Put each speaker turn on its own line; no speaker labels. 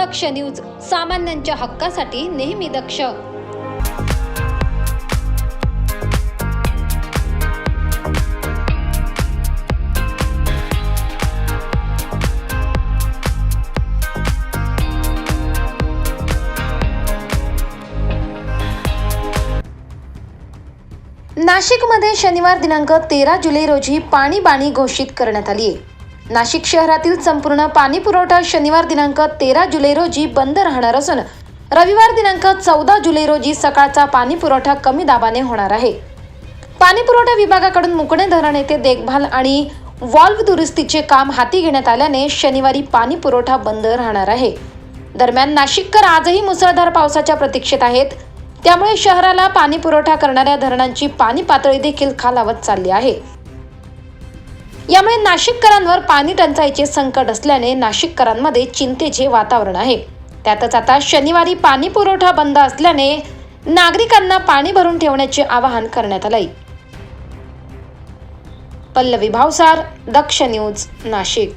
दक्ष news सामान्यांच्या हक्कासाठी नेहमी दक्ष. नाशिकमध्ये शनिवार दिनांक तेरा जुलै रोजी पाणी बाणी घोषित करण्यात आली आहे नाशिक शहरातील संपूर्ण पाणी पुरवठा शनिवार दिनांक तेरा जुलै रोजी बंद राहणार असून रविवार दिनांक चौदा जुलै रोजी सकाळचा पाणी पुरवठा कमी दाबाने होणार आहे. पाणी पुरवठा विभागाकडून मुकणे धरण येथे देखभाल आणि वॉल्व्ह दुरुस्तीचे काम हाती घेण्यात आल्याने शनिवारी पाणी पुरवठा बंद राहणार आहे. दरम्यान नाशिककर आजही मुसळधार पावसाच्या प्रतीक्षेत आहेत. त्यामुळे शहराला पाणी पुरवठा करणाऱ्या धरणांची पाणी पातळी देखील खालावत चालली आहे. यामुळे नाशिककरांवर पाणी टंचाईचे संकट असल्याने नाशिककरांमध्ये चिंतेचे वातावरण आहे. त्यातच आता शनिवारी पाणी पुरवठा बंद असल्याने नागरिकांना पाणी भरून ठेवण्याचे आवाहन करण्यात आलंय. पल्लवी भावसार दक्ष न्यूज नाशिक.